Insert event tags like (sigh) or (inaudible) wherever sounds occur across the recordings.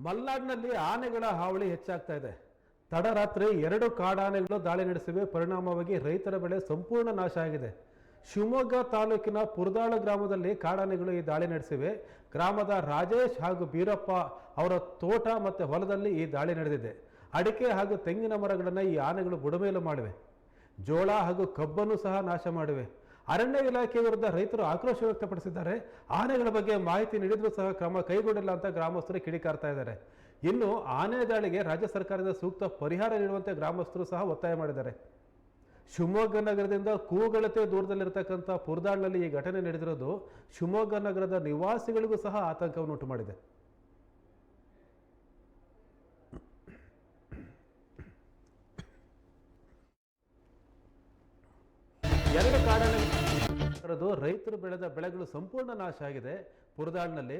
ಮಲ್ನಾಡಿನಲ್ಲಿ ಆನೆಗಳ ಹಾವಳಿ ಹೆಚ್ಚಾಗ್ತಾ ಇದೆ. ತಡರಾತ್ರಿ ಎರಡು ಕಾಡಾನೆಗಳು ದಾಳಿ ನಡೆಸಿವೆ. ಪರಿಣಾಮವಾಗಿ ರೈತರ ಬೆಳೆ ಸಂಪೂರ್ಣ ನಾಶ ಆಗಿದೆ. ಶಿವಮೊಗ್ಗ ತಾಲೂಕಿನ ಪುರದಾಳ ಗ್ರಾಮದಲ್ಲಿ ಕಾಡಾನೆಗಳು ಈ ದಾಳಿ ನಡೆಸಿವೆ. ಗ್ರಾಮದ ರಾಜೇಶ್ ಹಾಗೂ ಬೀರಪ್ಪ ಅವರ ತೋಟ ಮತ್ತು ಹೊಲದಲ್ಲಿ ಈ ದಾಳಿ ನಡೆದಿದೆ. ಅಡಿಕೆ ಹಾಗೂ ತೆಂಗಿನ ಮರಗಳನ್ನು ಈ ಆನೆಗಳು ಬುಡಮೇಲು ಮಾಡಿವೆ. ಜೋಳ ಹಾಗೂ ಕಬ್ಬನ್ನು ಸಹ ನಾಶ ಮಾಡಿವೆ. ಅರಣ್ಯ ಇಲಾಖೆ ವಿರುದ್ಧ ರೈತರು ಆಕ್ರೋಶ ವ್ಯಕ್ತಪಡಿಸಿದ್ದಾರೆ. ಆನೆಗಳ ಬಗ್ಗೆ ಮಾಹಿತಿ ನೀಡಿದ್ರೂ ಸಹ ಕ್ರಮ ಕೈಗೊಂಡಿಲ್ಲ ಅಂತ ಗ್ರಾಮಸ್ಥರು ಕಿಡಿಕಾರ್ತಾ ಇದ್ದಾರೆ. ಇನ್ನು ಆನೆ ದಾಳಿಗೆ ರಾಜ್ಯ ಸರ್ಕಾರದಿಂದ ಸೂಕ್ತ ಪರಿಹಾರ ನೀಡುವಂತೆ ಗ್ರಾಮಸ್ಥರು ಸಹ ಒತ್ತಾಯ ಮಾಡಿದ್ದಾರೆ. ಶಿವಮೊಗ್ಗ ನಗರದಿಂದ ಕೂಗಳತೆ ದೂರದಲ್ಲಿರ್ತಕ್ಕಂಥ ಪುರದಾಳ್ನಲ್ಲಿ ಈ ಘಟನೆ ನಡೆದಿರೋದು ಶಿವಮೊಗ್ಗ ನಗರದ ನಿವಾಸಿಗಳಿಗೂ ಸಹ ಆತಂಕವನ್ನು ಉಂಟು ಮಾಡಿದೆ ಎರಡು ಕಾಡಾನೆಗಳು ರೈತರು ಬೆಳೆದ ಬೆಳೆಗಳು ಸಂಪೂರ್ಣ ನಾಶ ಆಗಿದೆ. ಪುರದಾಳ್ನಲ್ಲಿ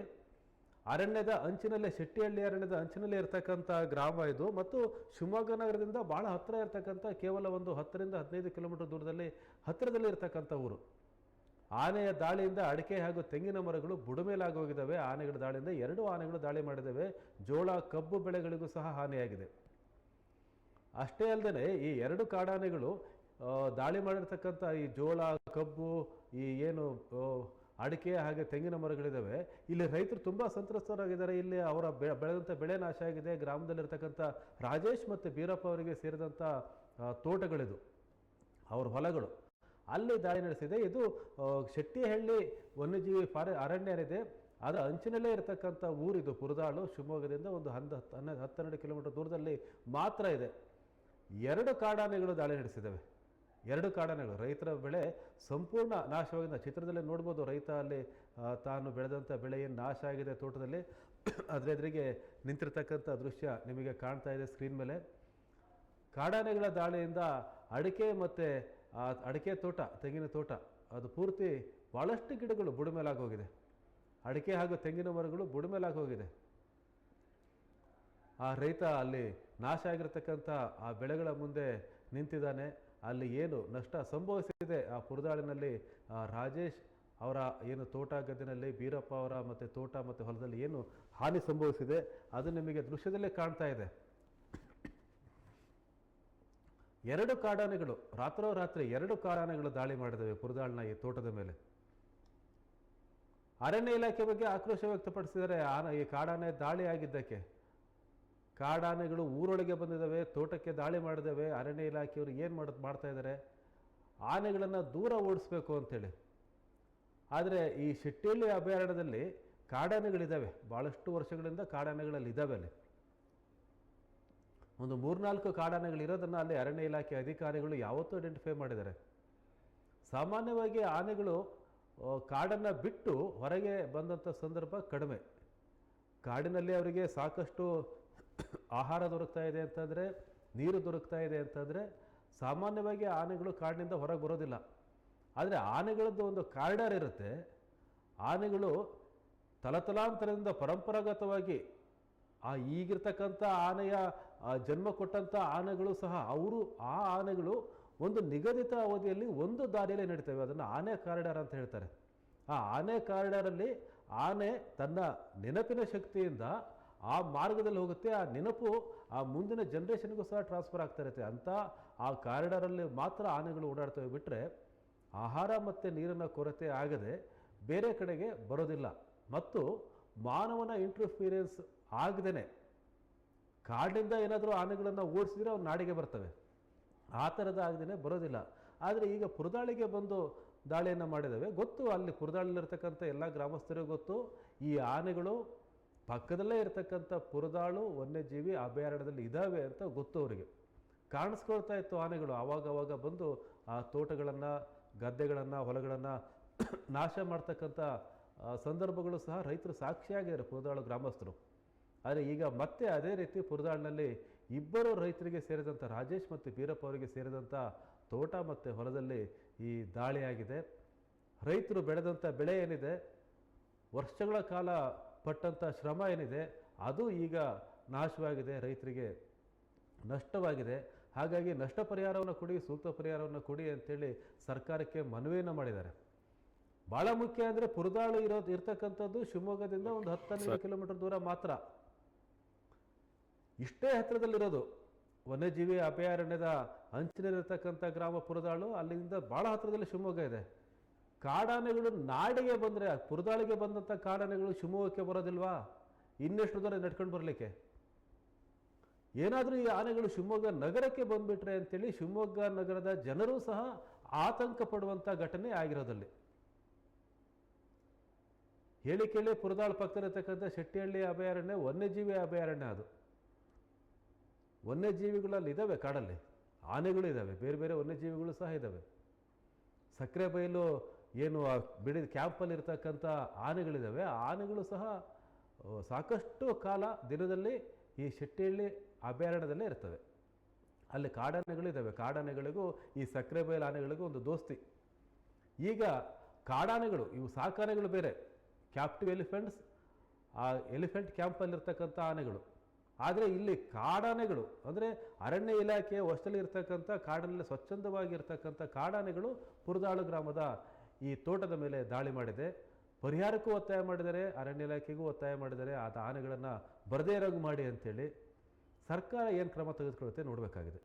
ಅರಣ್ಯದ ಅಂಚಿನಲ್ಲೇ, ಶೆಟ್ಟಿಹಳ್ಳಿ ಅರಣ್ಯದ ಅಂಚಿನಲ್ಲೇ ಇರತಕ್ಕಂಥ ಗ್ರಾಮ ಇದು. ಮತ್ತು ಶಿವಮೊಗ್ಗ ನಗರದಿಂದ ಭಾಳ ಹತ್ತಿರ ಇರತಕ್ಕಂಥ ಕೇವಲ ಒಂದು ಹತ್ತರಿಂದ ಹದಿನೈದು ಕಿಲೋಮೀಟರ್ ದೂರದಲ್ಲಿ ಹತ್ತಿರದಲ್ಲಿ ಇರತಕ್ಕಂಥ ಊರು. ಆನೆಯ ದಾಳಿಯಿಂದ ಅಡಿಕೆ ಹಾಗೂ ತೆಂಗಿನ ಮರಗಳು ಬುಡಮೇಲಾಗಿ ಹೋಗಿದ್ದಾವೆ. ಆನೆಗಳ ದಾಳಿಯಿಂದ ಎರಡು ಆನೆಗಳು ದಾಳಿ ಮಾಡಿದ್ದಾವೆ. ಜೋಳ, ಕಬ್ಬು ಬೆಳೆಗಳಿಗೂ ಸಹ ಹಾನಿಯಾಗಿದೆ. ಅಷ್ಟೇ ಅಲ್ಲದೆ ಈ ಎರಡು ಕಾಡಾನೆಗಳು ದಾಳಿ ಮಾಡಿರ್ತಕ್ಕಂಥ ಈ ಜೋಳ, ಕಬ್ಬು, ಈ ಏನು ಅಡಿಕೆ ಹಾಗೆ ತೆಂಗಿನ ಮರಗಳಿದ್ದಾವೆ. ಇಲ್ಲಿ ರೈತರು ತುಂಬ ಸಂತ್ರಸ್ತರಾಗಿದ್ದಾರೆ. ಇಲ್ಲಿ ಅವರ ಬೆಳೆದಂಥ ಬೆಳೆ ನಾಶ ಆಗಿದೆ. ಗ್ರಾಮದಲ್ಲಿರ್ತಕ್ಕಂಥ ರಾಜೇಶ್ ಮತ್ತು ಬೀರಪ್ಪ ಅವರಿಗೆ ಸೇರಿದಂಥ ತೋಟಗಳಿದು, ಅವ್ರ ಹೊಲಗಳು. ಅಲ್ಲಿ ದಾಳಿ ನಡೆಸಿದೆ. ಇದು ಶೆಟ್ಟಿಹಳ್ಳಿ ವನ್ಯಜೀವಿ ಫಾರೆ ಅರಣ್ಯ ಏನಿದೆ ಅದರ ಅಂಚಿನಲ್ಲೇ ಇರತಕ್ಕಂಥ ಊರಿದು, ಪುರದಾಳು, ಶಿವಮೊಗ್ಗದಿಂದ ಒಂದು ಹಂದ ಹನ್ನೆರಡು ಹತ್ತೆರಡು ಕಿಲೋಮೀಟರ್ ದೂರದಲ್ಲಿ ಮಾತ್ರ ಇದೆ. ಎರಡು ಕಾಡಾನೆಗಳು ದಾಳಿ ನಡೆಸಿದ್ದಾವೆ ಎರಡು ಕಾಡಾನೆಗಳು ರೈತರ ಬೆಳೆ ಸಂಪೂರ್ಣ ನಾಶವಾಗಿದೆ ಚಿತ್ರದಲ್ಲಿ ನೋಡ್ಬೋದು, ರೈತ ಅಲ್ಲಿ ತಾನು ಬೆಳೆದಂಥ ಬೆಳೆ ಏನು ನಾಶ ಆಗಿದೆ ತೋಟದಲ್ಲಿ. (clears throat) ಅದರೆದುರಿಗೆ ನಿಂತಿರ್ತಕ್ಕಂಥ ದೃಶ್ಯ ನಿಮಗೆ ಕಾಣ್ತಾ ಇದೆ ಸ್ಕ್ರೀನ್ ಮೇಲೆ. ಕಾಡಾನೆಗಳ ದಾಳಿಯಿಂದ ಅಡಿಕೆ ಮತ್ತು ಅಡಿಕೆ ತೋಟ, ತೆಂಗಿನ ತೋಟ, ಅದು ಪೂರ್ತಿ ಭಾಳಷ್ಟು ಗಿಡಗಳು ಬುಡಮೇಲಾಗಿ ಹೋಗಿದೆ ಅಡಿಕೆ ಹಾಗೂ ತೆಂಗಿನ ಮರಗಳು ಬುಡಮೇಲಾಗಿ ಹೋಗಿದೆ ಆ ರೈತ ಅಲ್ಲಿ ನಾಶ ಆಗಿರತಕ್ಕಂಥ ಆ ಬೆಳೆಗಳ ಮುಂದೆ ನಿಂತಿದ್ದಾನೆ. ಅಲ್ಲಿ ಏನು ನಷ್ಟ ಸಂಭವಿಸಿದೆ? ಆ ಪುರದಾಳಿನಲ್ಲಿ ಆ ರಾಜೇಶ್ ಅವರ ಏನು ತೋಟ ಗದ್ದೆನಲ್ಲಿ, ಬೀರಪ್ಪ ಅವರ ಮತ್ತು ತೋಟ ಮತ್ತು ಹೊಲದಲ್ಲಿ ಏನು ಹಾನಿ ಸಂಭವಿಸಿದೆ? ಅದು ನಿಮಗೆ ದೃಶ್ಯದಲ್ಲೇ ಕಾಣ್ತಾ ಇದೆ. ಎರಡು ಕಾಡಾನೆಗಳು, ರಾತ್ರೋರಾತ್ರಿ ಎರಡು ಕಾಡಾನೆಗಳು ದಾಳಿ ಮಾಡಿದವೆ ಪುರದಾಳ್ನ ಈ ತೋಟದ ಮೇಲೆ. ಅರಣ್ಯ ಇಲಾಖೆ ಬಗ್ಗೆ ಆಕ್ರೋಶ ವ್ಯಕ್ತಪಡಿಸಿದರೆ ಆನ ಈ ಕಾಡಾನೆ ದಾಳಿ ಆಗಿದ್ದಕ್ಕೆ ಕಾಡಾನೆಗಳು ಊರೊಳಗೆ ಬಂದಿದ್ದಾವೆ, ತೋಟಕ್ಕೆ ದಾಳಿ ಮಾಡಿದ್ದಾವೆ, ಅರಣ್ಯ ಇಲಾಖೆಯವರು ಏನು ಮಾಡೋದು ಮಾಡ್ತಾ ಇದ್ದಾರೆ ಆನೆಗಳನ್ನು ದೂರ ಓಡಿಸ್ಬೇಕು ಅಂತೇಳಿ. ಆದರೆ ಈ ಶೆಟ್ಟಿಹಳ್ಳಿ ಅಭಯಾರಣ್ಯದಲ್ಲಿ ಕಾಡಾನೆಗಳಿದ್ದಾವೆ ಭಾಳಷ್ಟು ವರ್ಷಗಳಿಂದ ಕಾಡಾನೆಗಳಲ್ಲಿ ಇದ್ದಾವೆ ಅಲ್ಲಿ. ಒಂದು ಮೂರ್ನಾಲ್ಕು ಕಾಡಾನೆಗಳು ಇರೋದನ್ನು ಅಲ್ಲಿ ಅರಣ್ಯ ಇಲಾಖೆ ಅಧಿಕಾರಿಗಳು ಯಾವತ್ತೂ ಐಡೆಂಟಿಫೈ ಮಾಡಿದ್ದಾರೆ. ಸಾಮಾನ್ಯವಾಗಿ ಆನೆಗಳು ಕಾಡನ್ನು ಬಿಟ್ಟು ಹೊರಗೆ ಬಂದಂಥ ಸಂದರ್ಭ ಕಡಿಮೆ. ಕಾಡಿನಲ್ಲಿ ಅವರಿಗೆ ಸಾಕಷ್ಟು ಆಹಾರ ದೊರಕ್ತಾ ಇದೆ ಅಂತಂದರೆ, ನೀರು ದೊರಕ್ತಾ ಇದೆ ಅಂತಂದರೆ, ಸಾಮಾನ್ಯವಾಗಿ ಆನೆಗಳು ಕಾಡಿನಿಂದ ಹೊರಗೆ ಬರೋದಿಲ್ಲ. ಆದರೆ ಆನೆಗಳದ್ದು ಒಂದು ಕಾರಿಡಾರ್ ಇರುತ್ತೆ. ಆನೆಗಳು ತಲತಲಾಂತರದಿಂದ ಪರಂಪರಾಗತವಾಗಿ ಆ ಈಗಿರ್ತಕ್ಕಂಥ ಆನೆಯ ಜನ್ಮ ಕೊಟ್ಟಂಥ ಆನೆಗಳು ಸಹ ಅವರು ಆ ಆನೆಗಳು ಒಂದು ನಿಗದಿತ ಅವಧಿಯಲ್ಲಿ ಒಂದು ದಾರಿಯಲ್ಲಿ ನಡೀತವೆ. ಅದನ್ನು ಆನೆ ಕಾರಿಡಾರ್ ಅಂತ ಹೇಳ್ತಾರೆ. ಆ ಆನೆ ಕಾರಿಡಾರಲ್ಲಿ ಆನೆ ತನ್ನ ನೆನಪಿನ ಶಕ್ತಿಯಿಂದ ಆ ಮಾರ್ಗದಲ್ಲಿ ಹೋಗುತ್ತೆ, ಆ ನೆನಪು ಆ ಮುಂದಿನ ಜನ್ರೇಷನ್ಗೂ ಸಹ ಟ್ರಾನ್ಸ್ಫರ್ ಆಗ್ತಾ ಇರುತ್ತೆ. ಅಂತ ಆ ಕಾರಿಡಾರಲ್ಲಿ ಮಾತ್ರ ಆನೆಗಳು ಓಡಾಡ್ತವೆ ಬಿಟ್ಟರೆ ಆಹಾರ ಮತ್ತು ನೀರಿನ ಕೊರತೆ ಆಗದೆ ಬೇರೆ ಕಡೆಗೆ ಬರೋದಿಲ್ಲ. ಮತ್ತು ಮಾನವನ ಇಂಟರ್ಫೀರಿಯನ್ಸ್ ಆಗದೇ ಕಾಡಿನಿಂದ ಏನಾದರೂ ಆನೆಗಳನ್ನು ಓಡಿಸಿದ್ರೆ ಅವ್ರು ನಾಡಿಗೆ ಬರ್ತವೆ. ಆ ಥರದ ಆಗದೇ ಬರೋದಿಲ್ಲ. ಆದರೆ ಈಗ ಪುರದಾಳಿಗೆ ಬಂದು ದಾಳಿಯನ್ನು ಮಾಡಿದ್ದಾವೆ ಗೊತ್ತು ಅಲ್ಲಿ ಪುರದಾಳಿಲಿರ್ತಕ್ಕಂಥ ಎಲ್ಲ ಗ್ರಾಮಸ್ಥರಿಗೂ ಗೊತ್ತು. ಈ ಆನೆಗಳು ಪಕ್ಕದಲ್ಲೇ ಇರತಕ್ಕಂಥ ಪುರದಾಳು ವನ್ಯಜೀವಿ ಅಭಯಾರಣ್ಯದಲ್ಲಿ ಇದ್ದಾವೆ ಅಂತ ಗೊತ್ತು ಅವರಿಗೆ. ಕಾಣಿಸ್ಕೊಳ್ತಾ ಇತ್ತು ಆನೆಗಳು. ಆವಾಗ ಬಂದು ಆ ತೋಟಗಳನ್ನು, ಗದ್ದೆಗಳನ್ನು, ಹೊಲಗಳನ್ನು (clears throat) ನಾಶ ಮಾಡ್ತಕ್ಕಂಥ ಸಂದರ್ಭಗಳು ಸಹ ರೈತರು ಸಾಕ್ಷಿಯಾಗಿದ್ದಾರೆ ಪುರದಾಳು ಗ್ರಾಮಸ್ಥರು. ಆದರೆ ಈಗ ಮತ್ತೆ ಅದೇ ರೀತಿ ಪುರದಾಳಿನಲ್ಲಿ ಇಬ್ಬರು ರೈತರಿಗೆ ಸೇರಿದಂಥ ರಾಜೇಶ್ ಮತ್ತು ಬೀರಪ್ಪ ಅವರಿಗೆ ಸೇರಿದಂಥ ತೋಟ ಮತ್ತು ಹೊಲದಲ್ಲಿ ಈ ದಾಳಿಯಾಗಿದೆ ರೈತರು ಬೆಳೆದಂಥ ಬೆಳೆ ಏನಿದೆ? ವರ್ಷಗಳ ಕಾಲ ಪಟ್ಟಂಥ ಶ್ರಮ ಏನಿದೆ ಅದು ಈಗ ನಾಶವಾಗಿದೆ ರೈತರಿಗೆ ನಷ್ಟವಾಗಿದೆ. ಹಾಗಾಗಿ ನಷ್ಟ ಪರಿಹಾರವನ್ನು ಕೊಡಿ ಸೂಕ್ತ ಪರಿಹಾರವನ್ನು ಕೊಡಿ ಅಂತೇಳಿ ಸರ್ಕಾರಕ್ಕೆ ಮನವಿಯನ್ನು ಮಾಡಿದ್ದಾರೆ. ಭಾಳ ಮುಖ್ಯ ಅಂದರೆ ಪುರದಾಳು ಇರೋದು ಇರ್ತಕ್ಕಂಥದ್ದು ಶಿವಮೊಗ್ಗದಿಂದ ಒಂದು ಹತ್ತನೇ ಕಿಲೋಮೀಟರ್ ದೂರ ಮಾತ್ರ. ಇಷ್ಟೇ ಹತ್ತಿರದಲ್ಲಿರೋದು. ವನ್ಯಜೀವಿ ಅಭಯಾರಣ್ಯದ ಅಂಚಿನಲ್ಲಿರ್ತಕ್ಕಂಥ ಗ್ರಾಮ ಪುರದಾಳು ಅಲ್ಲಿಂದ ಭಾಳ ಹತ್ತಿರದಲ್ಲಿ ಶಿವಮೊಗ್ಗ ಇದೆ. ಕಾಡಾನೆಗಳು ನಾಡಿಗೆ ಬಂದರೆ ಪುರದಾಳಿಗೆ ಬಂದಂಥ ಕಾಡಾನೆಗಳು ಶಿವಮೊಗ್ಗಕ್ಕೆ ಬರೋದಿಲ್ವಾ? ಇನ್ನೆಷ್ಟು ದೂರ ನಡ್ಕೊಂಡು ಬರಲಿಕ್ಕೆ? ಏನಾದರೂ ಈ ಆನೆಗಳು ಶಿವಮೊಗ್ಗ ನಗರಕ್ಕೆ ಬಂದುಬಿಟ್ರೆ ಅಂತೇಳಿ ಶಿವಮೊಗ್ಗ ನಗರದ ಜನರು ಸಹ ಆತಂಕ ಪಡುವಂಥ ಘಟನೆ ಆಗಿರೋದಲ್ಲಿ. ಹೇಳಿ ಕೇಳಿ ಪುರದಾಳ ಪಕ್ಕದಲ್ಲಿರ್ತಕ್ಕಂಥ ಶೆಟ್ಟಿಹಳ್ಳಿ ಅಭಯಾರಣ್ಯ ವನ್ಯಜೀವಿ ಅಭಯಾರಣ್ಯ ಅದು. ವನ್ಯಜೀವಿಗಳಲ್ಲಿ ಇದ್ದಾವೆ ಕಾಡಲ್ಲಿ. ಆನೆಗಳು ಇದ್ದಾವೆ ಬೇರೆ ಬೇರೆ ವನ್ಯಜೀವಿಗಳು ಸಹ ಇದ್ದಾವೆ ಸಕ್ಕರೆ ಬಯಲು ಏನು ಆ ಬಿಡಿ ಕ್ಯಾಂಪಲ್ಲಿ ಇರ್ತಕ್ಕಂಥ ಆನೆಗಳಿದ್ದಾವೆ, ಆ ಆನೆಗಳು ಸಹ ಸಾಕಷ್ಟು ಕಾಲ ದಿನದಲ್ಲಿ ಈ ಶೆಟ್ಟಿಹಳ್ಳಿ ಅಭಯಾರಣ್ಯದಲ್ಲೇ ಇರ್ತವೆ. ಅಲ್ಲಿ ಕಾಡಾನೆಗಳಿದ್ದಾವೆ. ಕಾಡಾನೆಗಳಿಗೂ, ಈ ಸಕ್ಕರೆ ಬಯಲು ಆನೆಗಳಿಗೂ ಒಂದು ದೋಸ್ತಿ. ಈಗ ಕಾಡಾನೆಗಳು, ಇವು ಸಾಕಾನೆಗಳು ಬೇರೆ. ಕ್ಯಾಪ್ಟಿವ್ ಎಲಿಫೆಂಟ್ಸ್ ಆ ಎಲಿಫೆಂಟ್ ಕ್ಯಾಂಪಲ್ಲಿರ್ತಕ್ಕಂಥ ಆನೆಗಳು. ಆದರೆ ಇಲ್ಲಿ ಕಾಡಾನೆಗಳು, ಅಂದರೆ ಅರಣ್ಯ ಇಲಾಖೆಯ ವಶದಲ್ಲಿ ಇರ್ತಕ್ಕಂಥ ಕಾಡಿನಲ್ಲಿ ಸ್ವಚ್ಛಂದವಾಗಿರ್ತಕ್ಕಂಥ ಕಾಡಾನೆಗಳು ಪುರದಾಳು ಗ್ರಾಮದ ಈ ತೋಟದ ಮೇಲೆ ದಾಳಿ ಮಾಡಿದೆ. ಪರಿಹಾರಕ್ಕೂ ಒತ್ತಾಯ ಮಾಡಿದರೆ, ಅರಣ್ಯ ಇಲಾಖೆಗೂ ಒತ್ತಾಯ ಮಾಡಿದರೆ ಆ ಆನೆಗಳನ್ನು ಬರದೇ ಇರೋಂಗೆ ಮಾಡಿ ಅಂತೇಳಿ ಸರ್ಕಾರ ಏನು ಕ್ರಮ ತೆಗೆದುಕೊಳ್ಳುತ್ತೆ ನೋಡಬೇಕಾಗಿದೆ.